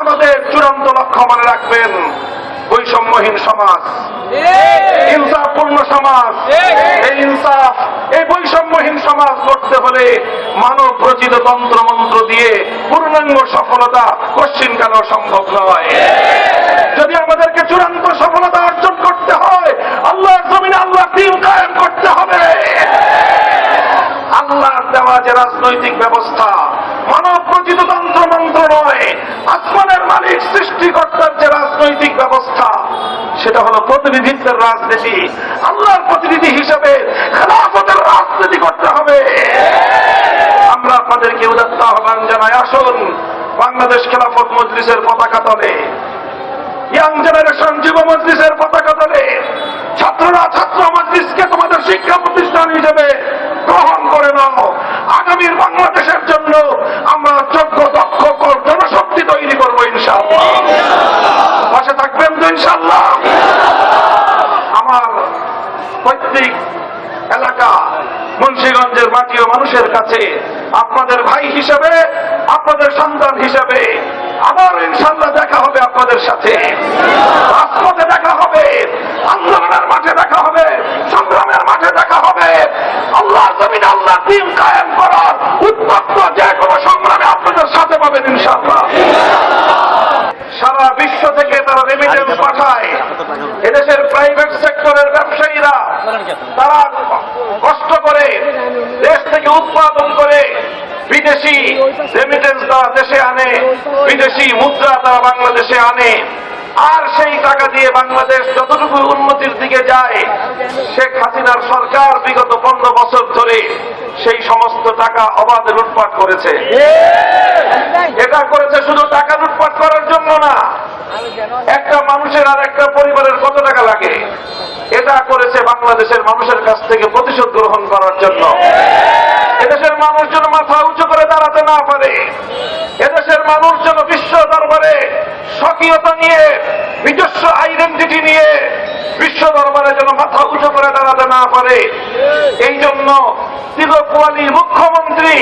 আমাদের চূড়ান্ত লক্ষ্য মনে রাখবেন বৈষম্যহীন সমাজ। ইনসাফপূর্ণ সমাজ। এই ইনসাফ এই বৈষম্যহীন সমাজ করতে হলে মানব রচিত তন্ত্র মন্ত্র দিয়ে পূর্ণাঙ্গ সফলতা কশ্চিন কালেও সম্ভব নয়। যদি আমাদেরকে চূড়ান্ত সফলতা অর্জন করতে হয় আল্লাহ জমিনে আল্লাহ দিন কায়েম করতে হবে। আল্লাহর দেওয়া যে রাজনৈতিক ব্যবস্থা মানব রচিত মন্ত্র নয়। আসমানের মালিক, সৃষ্টিকর্তার যে রাজনৈতিক ব্যবস্থা, সেটা হলো প্রতিনিধিত্বের রাজনীতি। আল্লাহর প্রতিনিধি হিসেবে খেলাফতের রাজনীতি করতে হবে। আমরা আপনাদেরকে উদাত্ত আহ্বান জানাই, আসুন বাংলাদেশ খেলাফত মজলিসের পতাকা তলে। ইয়াং জেনারেশন যুব মজলিসের পতাকা তলে। ছাত্ররা ছাত্র মজলিসকে তোমাদের শিক্ষা প্রতিষ্ঠান হিসেবে গ্রহণ করে নাও। আগামীর বাংলাদেশের জন্য মুন্সিগঞ্জের বাকি মানুষের কাছে, আপনাদের ভাই হিসেবে, আপনাদের সন্তান হিসেবে, আবার ইনশাল্লাহ দেখা হবে আপনাদের সাথে। রাজপথে দেখা হবে, আন্দোলনের মাঠে দেখা হবে, সংগ্রামের মাঠে দেখা হবে। আল্লাহ জমিন আল্লাহ দিন কায়েম করার উত্তপ্ত যে কোনো সংগ্রামে আপনাদের সাথে পাবেন ইনশাল্লাহ সারা বিশ্ব থেকে তারা রেমিটেন্স পাঠায় এদেশের প্রাইভেট সেক্টরের ব্যবসায়ীরা তারা কষ্ট করে দেশ থেকে উৎপাদন করে বিদেশি রেমিটেন্স তারা দেশে আনে, বিদেশি মুদ্রা তারা বাংলাদেশে আনে। আর সেই টাকা দিয়ে বাংলাদেশ যতটুকু উন্নতির দিকে যায়, শেখ হাসিনার সরকার বিগত পনেরো বছর ধরে সেই সমস্ত টাকা অবাধে লুটপাট করেছে। এটা করেছে শুধু টাকা লুটপাট করার জন্য না, একটা মানুষের আর একটা পরিবারের কত টাকা লাগে? বাংলাদেশের মানুষের কাছ থেকে প্রতিশোধ গ্রহণ করার জন্য। এদেশের মানুষ যেন মাথা উঁচু করে দাঁড়াতে না পারে। এদেশের মানুষ যেন বিশ্ব দরবারে স্বকীয়তা নিয়ে, নিজস্ব আইডেন্টিটি নিয়ে বিশ্ব দরবারে যেন মাথা উঁচু করে দাঁড়াতে না পারে। এই জন্য তিলকুয়ালি মুখ্যমন্ত্রী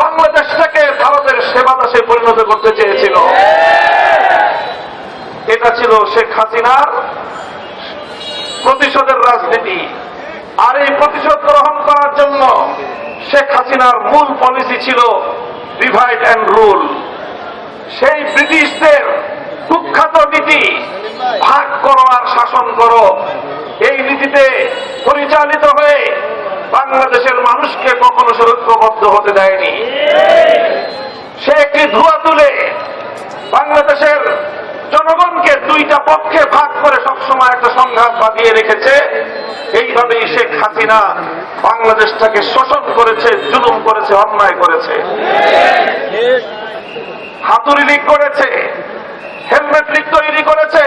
বাংলাদেশটাকে ভারতের সেবা দাসে পরিণত করতে চেয়েছিল। এটা ছিল শেখ হাসিনার প্রতিশোধের রাজনীতি। আর এই প্রতিশোধ গ্রহণ করার জন্য শেখ হাসিনার মূল পলিসি ছিল ডিভাইড অ্যান্ড রুল সেই ব্রিটিশদের কুখ্যাত নীতি ভাগ করো আর শাসন করো। এই নীতিতে পরিচালিত হয়ে বাংলাদেশের মানুষকে কখনো সুরক্ষবদ্ধ হতে দেয়নি। সে একটি ধোয়া তুলে বাংলাদেশের জনগণকে দুইটা পক্ষে ভাগ করে সবসময় একটা সংঘাত বাঁধিয়ে রেখেছে। এইভাবেই শেখ হাসিনা বাংলাদেশটাকে শোষণ করেছে, জুলুম করেছে, অন্যায় করেছে। হাতুড়ি লিক করেছে, হেলমেট লিক তৈরি করেছে।